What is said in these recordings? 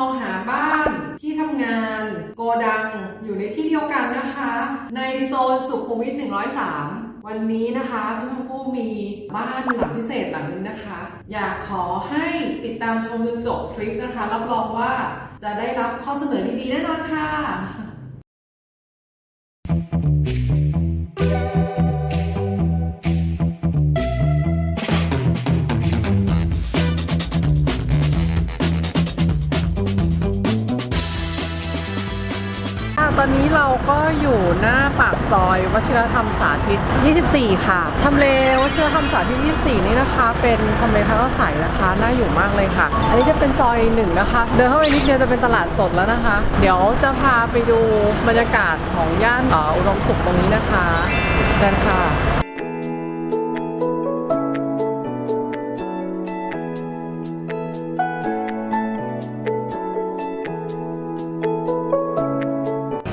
องหาบ้านที่ทำงานโกดังอยู่ในที่เดียวกันนะคะ ในโซนสุขุมวิท 103 วันนี้นะคะพี่ชมพู่มีบ้านหลังพิเศษหลังนึงนะคะ อยากขอให้ติดตามชมจนจบคลิปนะคะ รับรองว่าจะได้รับข้อเสนอดีๆแน่นอนค่ะ ตอนนี้เราก็อยู่หน้าปากซอยวชิรธรรมสาธิต 24 ค่ะ ทำเลวชิรธรรมสาธิต 24 นี่นะคะ เป็นทำเลพักอาศัยนะคะ น่าอยู่มากเลยค่ะ อันนี้จะเป็นซอยหนึ่งนะคะ เดินเข้าไปนิดเดียวจะเป็นตลาดสดแล้วนะคะ เดี๋ยวจะพาไปดูบรรยากาศของย่านออุดมสุขตรงนี้นะคะเชิญค่ะ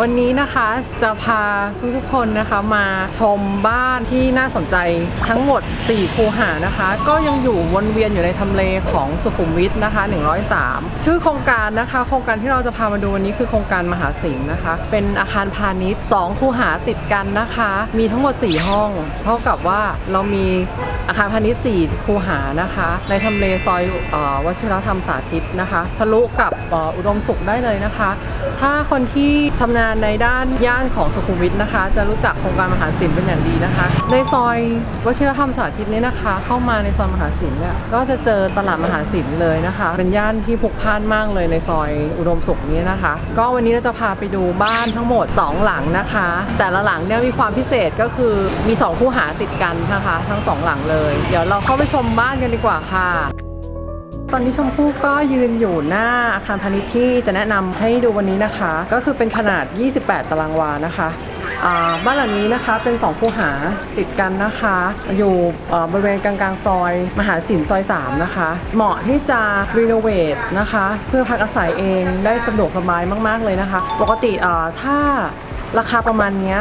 วันนี้นะคะจะพาทุกๆคนนะคะมาชมบ้านที่น่าสนใจทั้งหมด 4 คูหานะคะ ก็ยังอยู่วนเวียนอยู่ในทำเลของสุขุมวิทนะคะ 103 ชื่อโครงการนะคะ โครงการที่เราจะพามาดูวันนี้คือโครงการมหาสิงห์นะคะ เป็นอาคารพาณิชย์ 2 คูหาติดกันนะคะ มีทั้งหมด 4 ห้อง เท่ากับว่าเรามีอาคารพาณิชย์4คูหานะคะ ในทำเลซอยออวชิรธรรมสาธิตนะคะ ทะลุกับอ,อ,อุดมสุขได้เลยนะคะ ถ้าคนที่ชำนาญในด้านย่านของสุขุมวิทนะคะ จะรู้จักโครงการมหาสินเป็นอย่างดีนะคะ ในซอยวชิรธรรมสาธิตนี้นะคะ เข้ามาในซอยมหาสินเนี่ยก็จะเจอตลาดมหาสินเลยนะคะ เป็นย่านที่พลุกพล่านมากเลยในซอยอุดมสุขนี้นะคะ ก็วันนี้เราจะพาไปดูบ้านทั้งหมด 2 หลังนะคะ แต่ละหลังเนี่ยมีความพิเศษก็คือมี 2 คู่หาติดกันนะคะ ทั้ง 2 หลังเลย เดี๋ยวเราเข้าไปชมบ้านกันดีกว่าค่ะ ตอนนี้ชมพู่ก็ยืนอยู่หน้าอาคารพาณิชย์ที่จะแนะนำให้ดูวันนี้นะคะ ก็คือเป็นขนาด 28 ตารางวานะคะบ้านหลังนี้นะคะเป็น2คูหาติดกันนะคะ อยู่บริเวณกลางๆซอย มหาสินซอย 3 นะคะ เหมาะที่จะรีโนเวทนะคะ เพื่อพักอาศัยเองได้สะดวกสบายมากๆเลยนะคะ ปกติอ่าถ้าราคาประมาณเนี้ย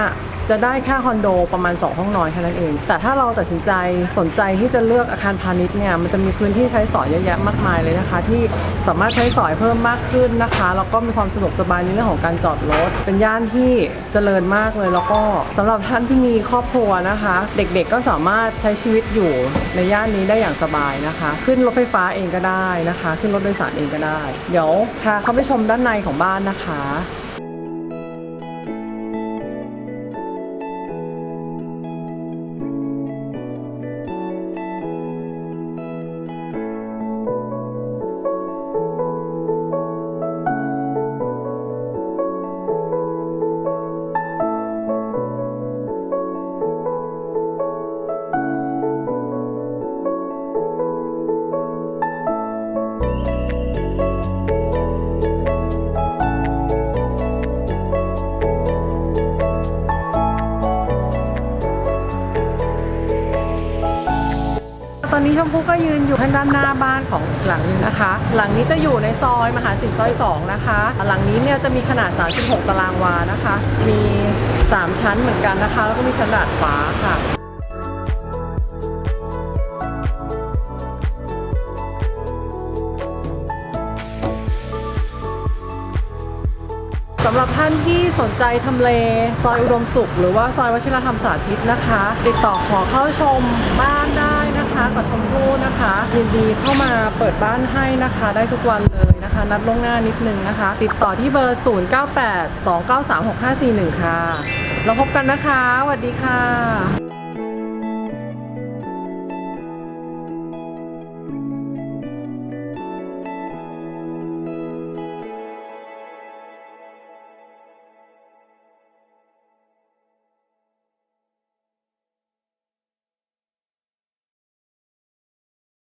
จะได้แค่คอนโดประมาณ 2 ห้องนอนแค่นั้นเอง แต่ถ้าเราตัดสินใจสนใจที่จะเลือกอาคารพาณิชย์เนี่ยมันจะมีพื้นที่ใช้สอยเยอะแยะมากมายเลยนะคะ ที่สามารถใช้สอยเพิ่มมากขึ้นนะคะแล้วก็มีความสะดวกสบายในเรื่องของการจอดรถ เป็นย่านที่เจริญมากเลย แล้วก็สำหรับท่านที่มีครอบครัวนะคะ เด็กๆก็สามารถใช้ชีวิตอยู่ในย่านนี้ได้อย่างสบายนะคะ ขึ้นรถไฟฟ้าเองก็ได้นะคะ ขึ้นรถโดยสารเองก็ได้ เดี๋ยวพาเข้าไปชมด้านในของบ้านนะคะ นี้ชมพู่ก็ยืนอยู่ข้างด้านหน้าบ้านของหลังนี้นะคะ หลังนี้จะอยู่ในซอยมหาสินซอย2นะคะ หลังนี้เนี่ยจะมีขนาด 36 ตารางวานะคะ มี 3 ชั้นเหมือนกันนะคะ แล้วก็มีชั้นดาดฟ้าค่ะสำหรับท่านที่สนใจทำเลซอยอุดมสุข หรือว่าซอยวชิรธรรมสาธิตนะคะ ติดต่อขอเข้าชมบ้านได้ นะคะกับชมพู่นะคะยินดีเข้ามาเปิดบ้านให้นะคะ ได้ทุกวันเลยนะคะ นัดล่วงหน้านิดนึงนะคะ ติดต่อที่เบอร์ 0982936541 ค่ะ เราพบกันนะคะสวัสดีค่ะ